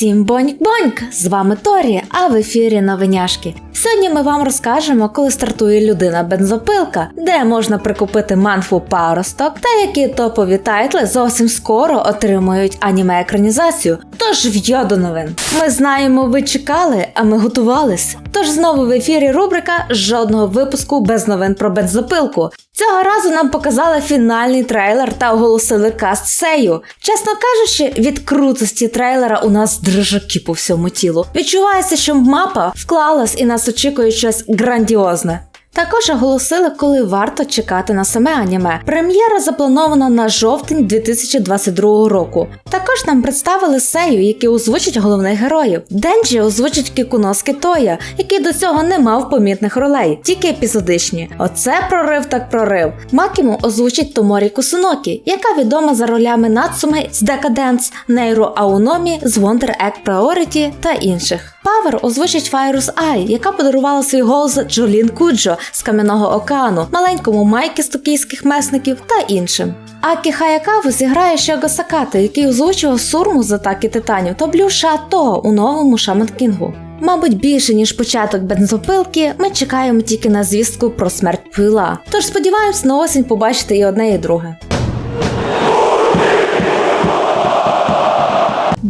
Усім боньк-боньк! З вами Торі, а в ефірі новиняшки. Сьогодні ми вам розкажемо, коли стартує людина бензопилка, де можна прикупити манфу паросток та які топові тайтли зовсім скоро отримують аніме екранізацію. Тож в'йо до новин. Ми знаємо, ви чекали, а ми готувались. Тож знову в ефірі рубрика жодного випуску без новин про бензопилку. Цього разу нам показали фінальний трейлер та оголосили каст сею. Чесно кажучи, від крутості трейлера у нас дрижаки по всьому тілу. Відчувається, що мапа вклалась і нас очікує щось грандіозне. Також оголосили, коли варто чекати на саме аніме. Прем'єра запланована на жовтень 2022 року. Також нам представили сею, які озвучать головних героїв. Денджі озвучить Кікуноски Тоя, який до цього не мав помітних ролей, тільки епізодичні. Оце прорив так прорив. Макіму озвучить Томорі Кусунокі, яка відома за ролями Нацуми з Decadence, Нейру Ауномі з Wonder Egg Priority та інших. Павер озвучить Файрус Ай, яка подарувала свій голос Джолін Куджо з Кам'яного океану, маленькому майки з токійських месників та іншим. Акі Хаякаву зіграє Шого Саката, який озвучував сурму з атаки титанів та Блю Того у новому Шаман Кінгу. Мабуть, більше ніж початок бензопилки, ми чекаємо тільки на звістку про смерть пила. Тож сподіваємось на осінь побачити і одне, і друге.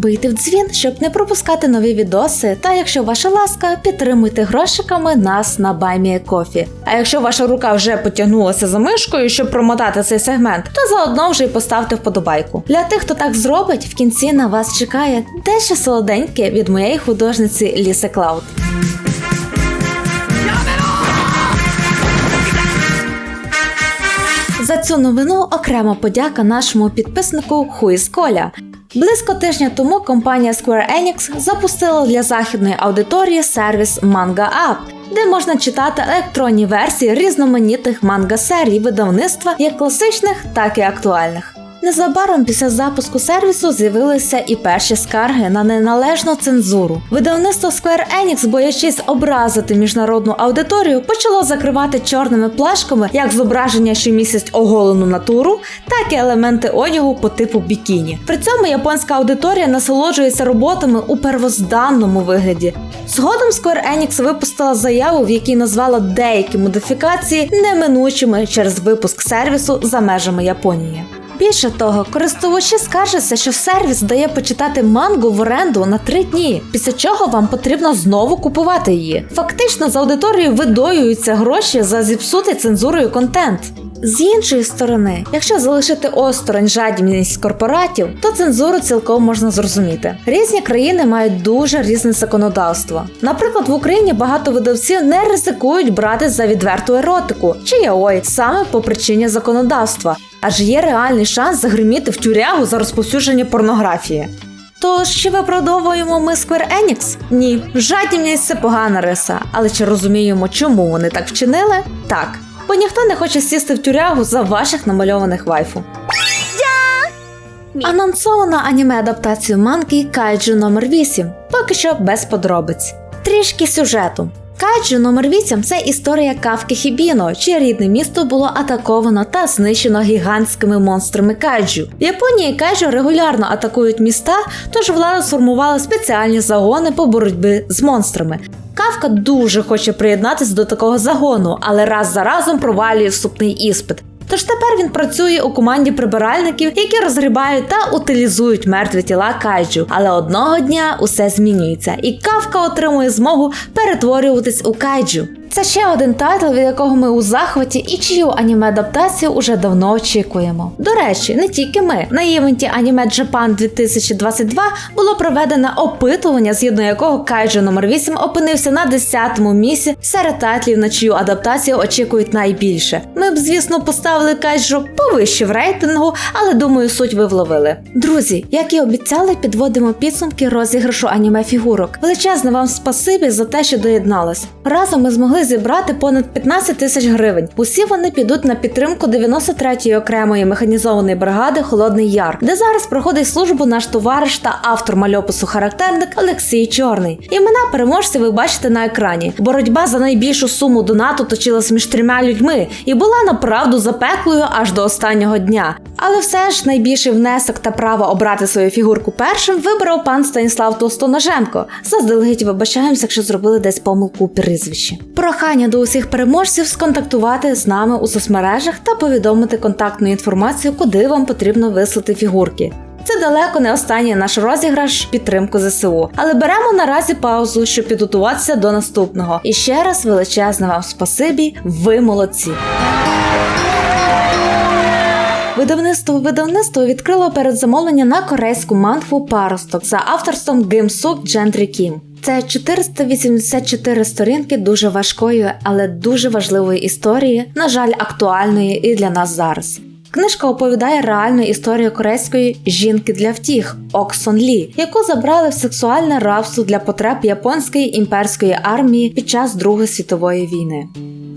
Бийте в дзвін, щоб не пропускати нові відоси. Та якщо ваша ласка, підтримуйте грошиками нас на Байміє Кофі. А якщо ваша рука вже потягнулася за мишкою, щоб промотати цей сегмент, то заодно вже й поставте вподобайку. Для тих, хто так зробить, в кінці на вас чекає дещо солоденьке від моєї художниці Ліси Клауд. За цю новину окрема подяка нашому підписнику Хуїс Коля. Близько тижня тому компанія Square Enix запустила для західної аудиторії сервіс Manga App, де можна читати електронні версії різноманітних манга-серій видавництва як класичних, так і актуальних. Незабаром після запуску сервісу з'явилися і перші скарги на неналежну цензуру. Видавництво Square Enix, боячись образити міжнародну аудиторію, почало закривати чорними плашками як зображення, що містять оголену натуру, так і елементи одягу по типу бікіні. При цьому японська аудиторія насолоджується роботами у первозданному вигляді. Згодом Square Enix випустила заяву, в якій назвала деякі модифікації неминучими через випуск сервісу за межами Японії. Більше того, користувачі скаржаться, що сервіс дає почитати мангу в оренду на три дні, після чого вам потрібно знову купувати її. Фактично з аудиторією видоюються гроші за зіпсутий цензурою контент. З іншої сторони, якщо залишити осторонь жадібність корпоратів, то цензуру цілком можна зрозуміти. Різні країни мають дуже різне законодавство. Наприклад, в Україні багато видавців не ризикують брати за відверту еротику чи яой саме по причині законодавства, аж є реальний шанс загриміти в тюрягу за розповсюдження порнографії. Тож чи виправдовуємо ми Square Enix? Ні, жадібність це погана риса, але чи розуміємо, чому вони так вчинили? Так. Бо ніхто не хоче сісти в тюрягу за ваших намальованих вайфу. Анонсовано аніме адаптацію манки Кайджу номер 8 поки що без подробиць. Трішки сюжету. Кайджу номер 8 це історія Кавки Хібіно, чиє рідне місто було атаковано та знищено гігантськими монстрами кайджу. В Японії кайджу регулярно атакують міста, тож влада сформувала спеціальні загони по боротьбі з монстрами. Кавка дуже хоче приєднатися до такого загону, але раз за разом провалює вступний іспит. Тож тепер він працює у команді прибиральників, які розгрібають та утилізують мертві тіла кайджу. Але одного дня усе змінюється, і кавка отримує змогу перетворюватись у кайджу. Це ще один тайтл, від якого ми у захваті і чию аніме адаптацію уже давно очікуємо. До речі, не тільки ми. На івенті Anime Japan 2022 було проведено опитування, згідно якого Кайджо номер 8 опинився на 10-му місці серед тайтлів, на чию адаптацію очікують найбільше. Ми б, звісно, поставили Кайджо повище в рейтингу, але думаю, суть ви вловили. Друзі, як і обіцяли, підводимо підсумки розіграшу аніме фігурок. Величезне вам спасибі за те, що доєднались. Разом ми змогли зібрати понад 15 тисяч гривень. Усі вони підуть на підтримку 93-ї окремої механізованої бригади Холодний Яр, де зараз проходить службу наш товариш та автор мальопису характерник Олексій Чорний. Імена переможців ви бачите на екрані. Боротьба за найбільшу суму донату точилась між трьома людьми і була направду запеклою аж до останнього дня. Але все ж найбільший внесок та право обрати свою фігурку першим вибрав пан Станіслав Толстоноженко. Заздалегідь вибачаємося, якщо зробили десь помилку у прізвищі. Прохання до усіх переможців сконтактувати з нами у соцмережах та повідомити контактну інформацію, куди вам потрібно вислати фігурки. Це далеко не останній наш розіграш підтримку ЗСУ, але беремо наразі паузу, щоб підготуватися до наступного. І ще раз величезне вам спасибі, ви молодці. Видавництво видавництво відкрило передзамовлення на корейську мангу Паросток за авторством Гимсук Джентрі Кім. Це 484 сторінки дуже важкої, але дуже важливої історії, на жаль, актуальної і для нас зараз. Книжка оповідає реальну історію корейської жінки для втіх Оксон Лі, яку забрали в сексуальне рабство для потреб японської імперської армії під час Другої світової війни.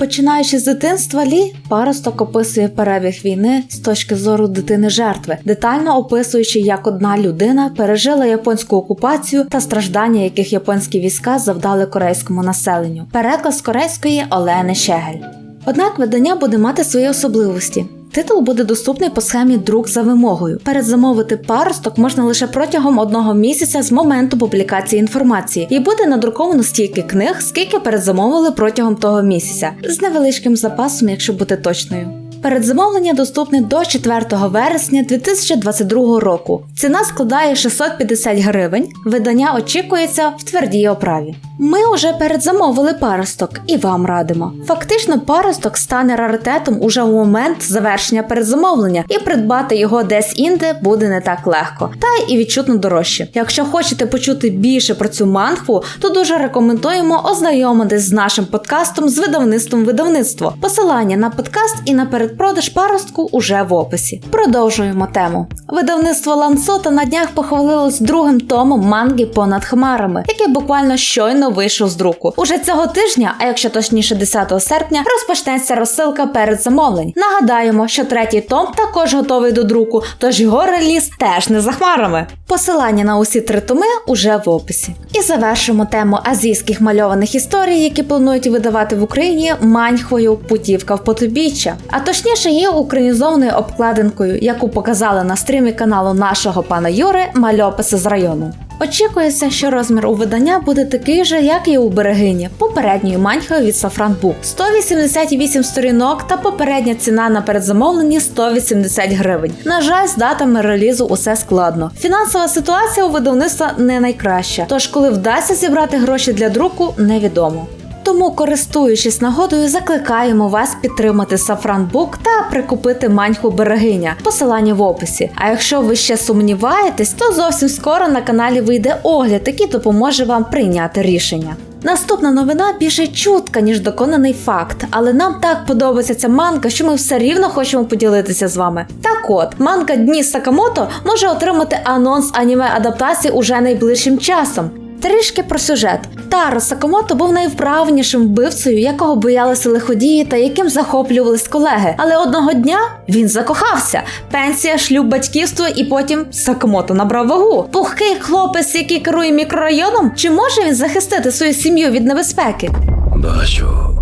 Починаючи з дитинства, Лі паросток описує перебіг війни з точки зору дитини жертви, детально описуючи, як одна людина пережила японську окупацію та страждання, яких японські війська завдали корейському населенню. Переклад корейської Олени Щегель. Однак видання буде мати свої особливості. Титул буде доступний по схемі друк за вимогою. Передзамовити паросток можна лише протягом одного місяця з моменту публікації інформації, і буде надруковано стільки книг, скільки передзамовили протягом того місяця, з невеличким запасом, якщо бути точною. Передзамовлення доступне до 4 вересня 2022 року. Ціна складає 650 гривень. Видання очікується в твердій оправі. Ми уже передзамовили паросток і вам радимо. Фактично, паросток стане раритетом уже у момент завершення передзамовлення, і придбати його десь інде буде не так легко, та і відчутно дорожче. Якщо хочете почути більше про цю мангу, то дуже рекомендуємо ознайомитись з нашим подкастом з видавництвом видавництво. Посилання на подкаст і на передпродаж паростку уже в описі. Продовжуємо тему. Видавництво Лансота на днях похвалилось другим томом манги понад хмарами, який буквально щойно вийшов з друку. Уже цього тижня, а якщо точніше 10 серпня, розпочнеться розсилка передзамовлень. Нагадаємо, що третій том також готовий до друку, тож його реліз теж не за хмарами. Посилання на усі три томи уже в описі. І завершимо тему азійських мальованих історій, які планують видавати в Україні маньхою Путівка в потойбіччя. А точніше, її українізованою обкладинкою, яку показали на стрімі каналу нашого пана Юри Мальописи з району. Очікується, що розмір у видання буде такий же, як і у берегині, попередньою маньхою від Book. 188 сторінок та попередня ціна на передзамовленні 180 гривень. На жаль, з датами релізу усе складно. Фінансова ситуація у видавництва не найкраща, тож коли вдасться зібрати гроші для друку, невідомо. Тому, користуючись нагодою, закликаємо вас підтримати Book та прикупити маньху берегиня. Посилання в описі. А якщо ви ще сумніваєтесь, то зовсім скоро на каналі вийде огляд, який допоможе вам прийняти рішення. Наступна новина більше чутка, ніж доконаний факт, але нам так подобається ця манга, що ми все рівно хочемо поділитися з вами. Так от, манга Дні Сакамото може отримати анонс аніме адаптації уже найближчим часом. Трішки про сюжет. Таро Сакомото був найвправнішим вбивцею, якого боялися лиходії та яким захоплювались колеги. Але одного дня він закохався. Пенсія, шлюб, батьківство, і потім Сакомото набрав вагу. Пухкий хлопець, який керує мікрорайоном, чи може він захистити свою сім'ю від небезпеки? бачу.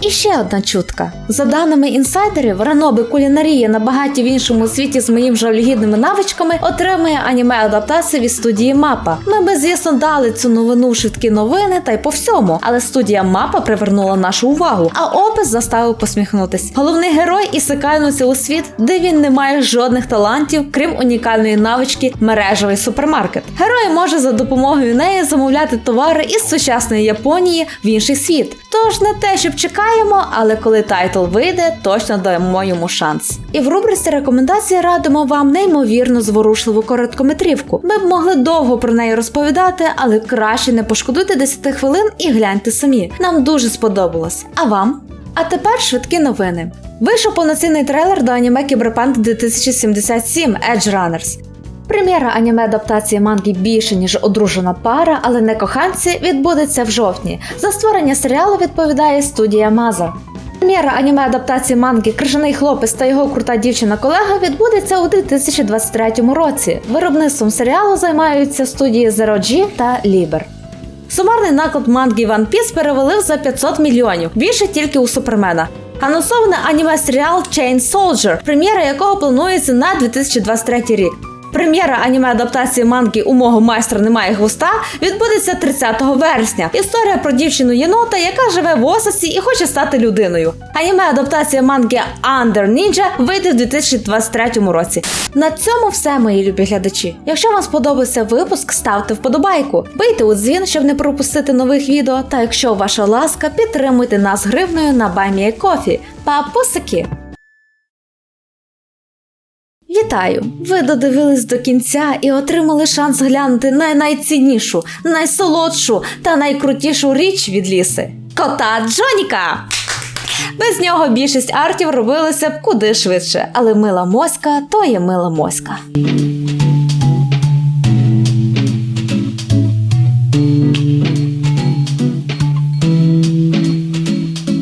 І ще одна чутка. За даними інсайдерів, Раноби Кулінарія на багаті в іншому світі з моїм жалюгідними навичками отримує аніме адаптацію від студії Мапа. Ми би, звісно, дали цю новину швидкі новини та й по всьому, але студія Мапа привернула нашу увагу, а опис заставив посміхнутись. Головний герой ісикається у світ, де він не має жодних талантів, крім унікальної навички мережевий супермаркет. Герой може за допомогою неї замовляти товари із сучасної Японії в інший світ. Тож не те, щоб чекаємо, але коли тайтл вийде, точно даємо йому шанс. І в рубриці рекомендації радимо вам неймовірно зворушливу короткометрівку. Ми б могли довго про неї розповідати, але краще не пошкодуйте 10 хвилин і гляньте самі. Нам дуже сподобалось. А вам? А тепер швидкі новини. Вийшов повноцінний трейлер до аніме Кіберпанк 2077 Edge Runners. Прем'єра аніме адаптації манги більше ніж одружена пара, але не коханці відбудеться в жовтні. За створення серіалу відповідає студія Маза. Прем'єра аніме адаптації манги Крижаний хлопець та його крута дівчина-колега відбудеться у 2023 році. Виробництвом серіалу займаються студії Zero G та Liber. Сумарний наклад манги One Piece перевалив за 500 мільйонів, більше тільки у Супермена. Анонсоване аніме серіал Chain Soldier, прем'єра якого планується на 2023 рік. Прем'єра аніме адаптації манги У мого майстра немає хвоста відбудеться 30 вересня. Історія про дівчину єнота, яка живе в Осасі і хоче стати людиною. Аніме адаптація манги Under Ninja вийде в 2023 році. На цьому все, мої любі глядачі. Якщо вам сподобався випуск, ставте вподобайку, бийте у дзвін, щоб не пропустити нових відео. Та якщо ваша ласка, підтримуйте нас гривною на BuyMeACoffee. Папусики! Вітаю! Ви додивились до кінця і отримали шанс глянути на найціннішу, найсолодшу та найкрутішу річ від ліси кота Джоніка. Без нього більшість артів робилося б куди швидше, але мила моська то є мила моська.